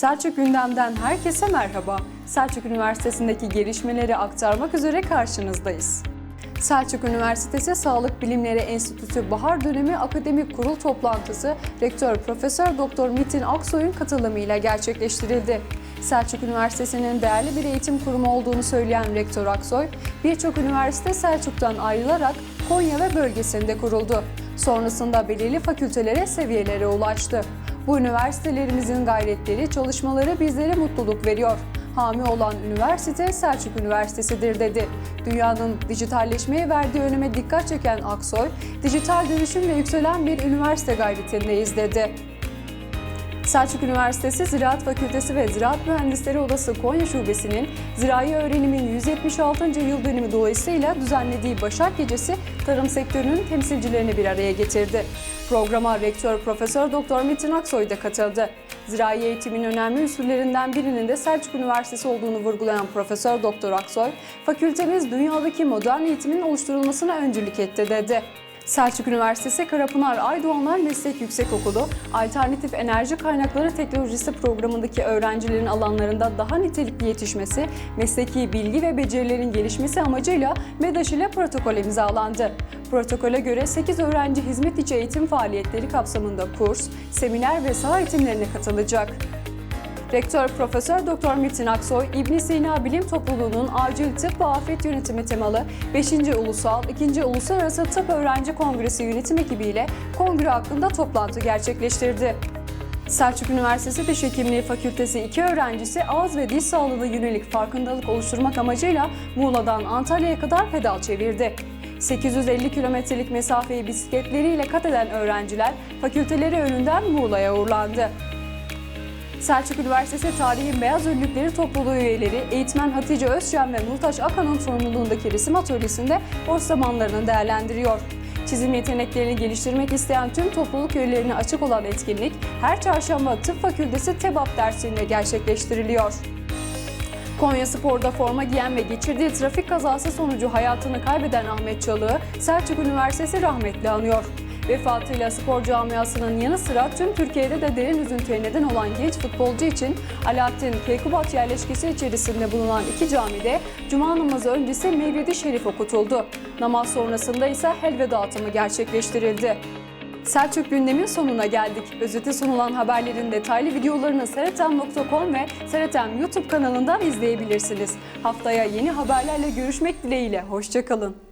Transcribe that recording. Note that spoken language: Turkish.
Selçuk gündemden herkese merhaba. Selçuk Üniversitesi'ndeki gelişmeleri aktarmak üzere karşınızdayız. Selçuk Üniversitesi Sağlık Bilimleri Enstitüsü Bahar Dönemi Akademik Kurul toplantısı Rektör Profesör Doktor Metin Aksoy'un katılımıyla gerçekleştirildi. Selçuk Üniversitesi'nin değerli bir eğitim kurumu olduğunu söyleyen Rektör Aksoy, birçok üniversite Selçuk'tan ayrılarak Konya ve bölgesinde kuruldu. Sonrasında belirli fakültelere, seviyelere ulaştı. Bu üniversitelerimizin gayretleri, çalışmaları bizlere mutluluk veriyor. Hami olan üniversite Selçuk Üniversitesi'dir dedi. Dünyanın dijitalleşmeye verdiği öneme dikkat çeken Aksoy, dijital dönüşümle yükselen bir üniversite gayretindeyiz dedi. Selçuk Üniversitesi Ziraat Fakültesi ve Ziraat Mühendisleri Odası Konya Şubesi'nin zirai öğrenimin 176. yıl dönümü dolayısıyla düzenlediği Başak Gecesi tarım sektörünün temsilcilerini bir araya getirdi. Programa Rektör Profesör Doktor Metin Aksoy da katıldı. Zirai eğitimin önemli unsurlarından birinin de Selçuk Üniversitesi olduğunu vurgulayan Profesör Doktor Aksoy, fakültemiz dünyadaki modern eğitimin oluşturulmasına öncülük etti dedi. Selçuk Üniversitesi Karapınar Aydoğanlar Meslek Yüksekokulu, Alternatif Enerji Kaynakları Teknolojisi programındaki öğrencilerin alanlarında daha nitelikli yetişmesi, mesleki bilgi ve becerilerin gelişmesi amacıyla MEDAŞ ile protokol imzalandı. Protokole göre 8 öğrenci hizmet içi eğitim faaliyetleri kapsamında kurs, seminer ve saha eğitimlerine katılacak. Rektör Profesör Doktor Metin Aksoy, İbn Sina Bilim Topluluğu'nun acil tıp ve afet yönetimi temalı 5. Ulusal 2. Uluslararası Tıp Öğrenci Kongresi yönetim ekibiyle kongre hakkında toplantı gerçekleştirdi. Selçuk Üniversitesi Diş Hekimliği Fakültesi 2 öğrencisi ağız ve diş sağlığına yönelik farkındalık oluşturmak amacıyla Muğla'dan Antalya'ya kadar pedal çevirdi. 850 kilometrelik mesafeyi bisikletleriyle kat eden öğrenciler fakülteleri önünden Muğla'ya uğurlandı. Selçuk Üniversitesi Tarihin Beyaz Önlükleri topluluğu üyeleri eğitmen Hatice Özcan ve Nurtaş Akan'ın sorumluluğundaki resim atölyesinde boş zamanlarını değerlendiriyor. Çizim yeteneklerini geliştirmek isteyen tüm topluluk üyelerine açık olan etkinlik her çarşamba Tıp Fakültesi TEBAP dersinde gerçekleştiriliyor. Konya Spor'da forma giyen ve geçirdiği trafik kazası sonucu hayatını kaybeden Ahmet Çalık'ı Selçuk Üniversitesi rahmetle anıyor. Vefatıyla spor camiasının yanı sıra tüm Türkiye'de de derin üzüntüye neden olan genç futbolcu için Alaaddin Keykubat yerleşkesi içerisinde bulunan iki camide Cuma namazı öncesi Mevlid-i Şerif okutuldu. Namaz sonrasında ise helve dağıtımı gerçekleştirildi. Selçuk gündemin sonuna geldik. Özeti sunulan haberlerin detaylı videolarını seretem.com ve Seretem YouTube kanalından izleyebilirsiniz. Haftaya yeni haberlerle görüşmek dileğiyle. Hoşçakalın.